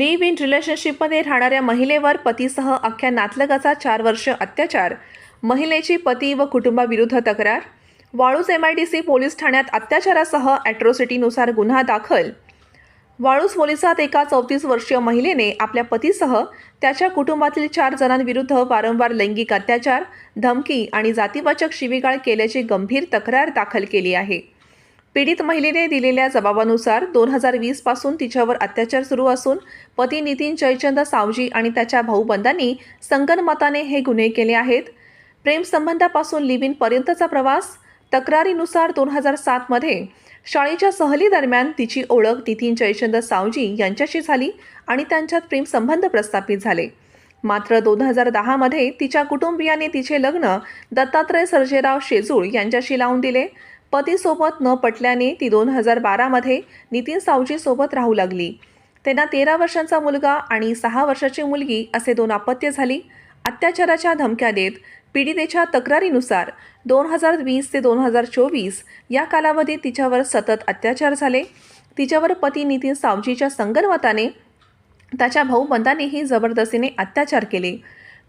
Live in रिलेशनशिपमध्ये राहणाऱ्या महिलेवर पतीसह अख्ख्या नातलगाचा चार वर्ष अत्याचार महिलेची पती व कुटुंबाविरुद्ध तक्रार Waluj M I D C police ठाण्यात अत्याचारासह ॲट्रॉसिटीनुसार गुन्हा दाखल. वाळूज पोलिसात एका चौतीस वर्षीय महिलेने आपल्या पतीसह त्याच्या कुटुंबातील चार जणांविरुद्ध वारंवार लैंगिक अत्याचार धमकी आणि जातीवाचक शिवीगाळ केल्याची गंभीर तक्रार दाखल केली आहे. पीडित महिलेने दिलेल्या जबाबानुसार दोन हजार वीसपासून तिच्यावर अत्याचार सुरू असून पती नितीन जयचंद सावजी आणि त्याच्या भाऊबंधांनी संगनमताने हे गुन्हे केले आहेत. प्रेमसंबंधापासून लिव्ह इनपर्यंतचा प्रवास. तक्रारीनुसार दोन हजार सातमध्ये शाळेच्या सहलीदरम्यान तिची ओळख नितीन जयचंद सावजी यांच्याशी झाली आणि त्यांच्यात प्रेमसंबंध प्रस्थापित झाले. मात्र दोन हजार दहामध्ये तिच्या कुटुंबियाने तिचे लग्न दत्तात्रय सर्जेराव शेजूळ यांच्याशी लावून दिले. पतीसोबत न पटल्याने ती दोन हजार बारामध्ये नितीन सावजीसोबत राहू लागली. त्यांना तेरा वर्षांचा मुलगा आणि सहा वर्षाची मुलगी असे दोन अपत्य झाली. अत्याचाराच्या धमक्या देत पीडितेच्या तक्रारीनुसार दोन हजार वीस ते दोन हजार चोवीस या कालावधीत तिच्यावर सतत अत्याचार झाले. तिच्यावर पती नितीन सावजीच्या संगनमताने त्याच्या भाऊबंधांनीही जबरदस्तीने अत्याचार केले.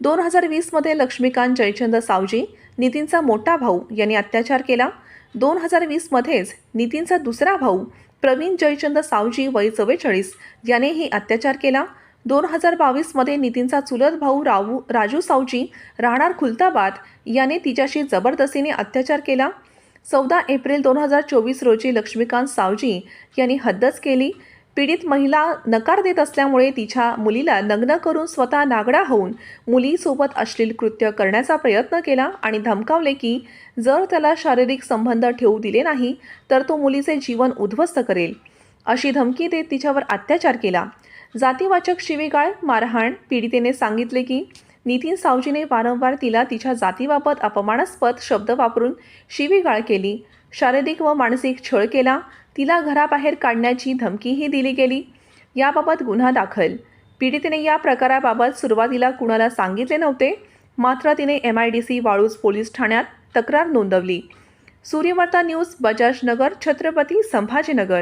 दोन हजार वीसमध्ये लक्ष्मीकांत जयचंद सावजी नितीनचा मोठा भाऊ यांनी अत्याचार केला. दोन हजार वीसमध्येच नितीनचा दुसरा भाऊ प्रवीण जयचंद सावजी वय चव्वेचाळीस यानेही अत्याचार केला. दोन हजार बावीसमध्ये नितीनचा चुलत भाऊ रावू राजू सावजी राहणार खुलताबाद याने तिच्याशी जबरदस्तीने अत्याचार केला. चौदा एप्रिल दोन हजार चोवीस रोजी लक्ष्मीकांत सावजी यांनी हद्दच केली. पीडित महिला नकार देत असल्यामुळे तिच्या मुलीला लग्न करून स्वतः नागडा होऊन मुलीसोबत अश्लील कृत्य करण्याचा प्रयत्न केला आणि धमकावले की जर त्याला शारीरिक संबंध ठेवू दिले नाही तर तो मुलीचे जीवन उद्ध्वस्त करेल. अशी धमकी देत तिच्यावर अत्याचार केला. जातीवाचक शिवीगाळ मारहाण पीडितेने सांगितले की नितीन सावजीने वारंवार तिला तिच्या जातीबाबत अपमानास्पद शब्द वापरून शिवीगाळ केली. शारीरिक व मानसिक छळ केला तिला घराबाहेर काढण्याची धमकीही दिली गेली. याबाबत गुन्हा दाखल. पीडितेने या प्रकाराबाबत सुरुवातीला कुणाला सांगितले नव्हते मात्र तिने M I D C Waluj police ठाण्यात तक्रार नोंदवली. सूर्यवार्ता न्यूज बजाजनगर छत्रपती संभाजीनगर.